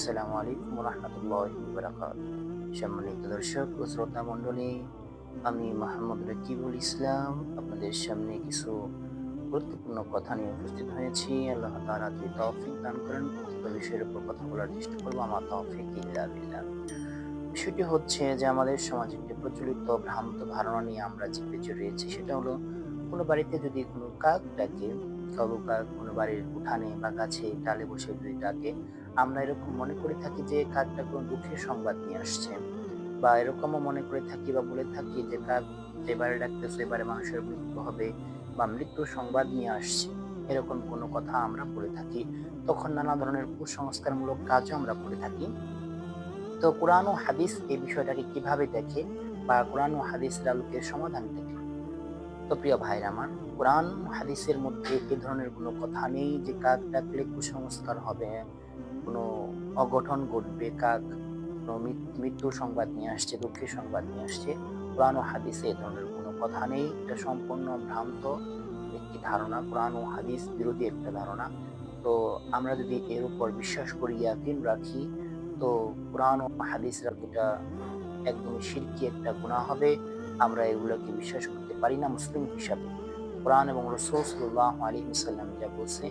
আসসালামু আলাইকুম রহমতুল্লাহ বারাকাত সম্মানিত দর্শক ও শ্রোতা মণ্ডলী, আমি মোহাম্মদ রকিবুল ইসলাম। আপনাদের সামনে কিছু গুরুত্বপূর্ণ কথা নিয়ে উপস্থিত হয়েছি। আল্লাহ তাআলা যদি তৌফিক দান করেন উক্ত বিষয়ের উপর কথা বলার চেষ্টা করব। আমার তৌফিক ইল্লা বিল্লাহ। বিষয়টি হচ্ছে যে আমাদের সমাজে একটি প্রচলিত ভ্রান্ত ধারণা নিয়ে আমরা যে রয়েছি, সেটা হলো কোনো বাড়িতে যদি কোনো কাক ডাকে কোনো বাড়ির উঠানে বা গাছে ডালে বসে যদি ডাকে। আমরা এরকম মনে করে থাকি যে কাকটা কোনো দুঃখের সংবাদ নিয়ে আসছে বা এরকমও মনে করে থাকি বা বলে থাকি যে কাক যেবারে ডাকতেছে, এবারে মানুষের মৃত্যু হবে বা মৃত্যুর সংবাদ নিয়ে আসছে। এরকম কোনো কথা আমরা বলে থাকি। তখন নানা ধরনের কুসংস্কারমূলক কাজও আমরা করে থাকি। তো কোরআন ও হাদিস এই বিষয়টাকে কীভাবে দেখে বা কোরআন ও হাদিসের আলোকে সমাধান দেখে তো প্রিয় ভাইরা আমার, কোরআন হাদিসের মধ্যে এ ধরনের কোনো কথা নেই যে কাক ডাকলে কুসংস্কার হবে, কোনো অঘটন ঘটবে, কাক কোনো মৃত- মৃত্যুর সংবাদ নিয়ে আসছে, দুঃখের সংবাদ নিয়ে আসছে, কোরআন ও হাদিসে এ ধরনের কোনো কথা নেই। এটা সম্পূর্ণ ভ্রান্ত একটি ধারণা, কোরআন ও হাদিস বিরোধী একটা ধারণা। তো আমরা যদি এর উপর বিশ্বাস করি, ইয়াকিন রাখি, তো কোরআন ও হাদিসের এটা একদমই শিরকি একটা গুণা হবে। আমরা এগুলোকে বিশ্বাস করতে পারি না মুসলিম হিসাবে। কোরআন এবং রসুল সাল্লাহ আলী সাল্লাম যা বলছে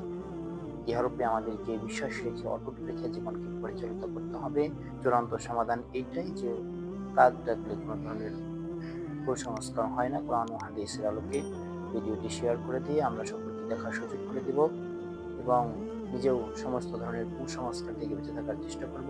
ইহারূপে আমাদেরকে বিশ্বাস রেখে, অটুট রেখে জীবনকে পরিচালিত করতে হবে। চূড়ান্ত সমাধান এইটাই যে কাজ ডাকলে কোনো ধরনের কুসংস্কার হয় না কোরআন হাদিসের আলোকে। ভিডিওটি শেয়ার করে দিয়ে আমরা সকলকে দেখার সুযোগ করে দিব এবং নিজেও সমস্ত ধরনের কুসংস্কার থেকে বেঁচে থাকার চেষ্টা করব।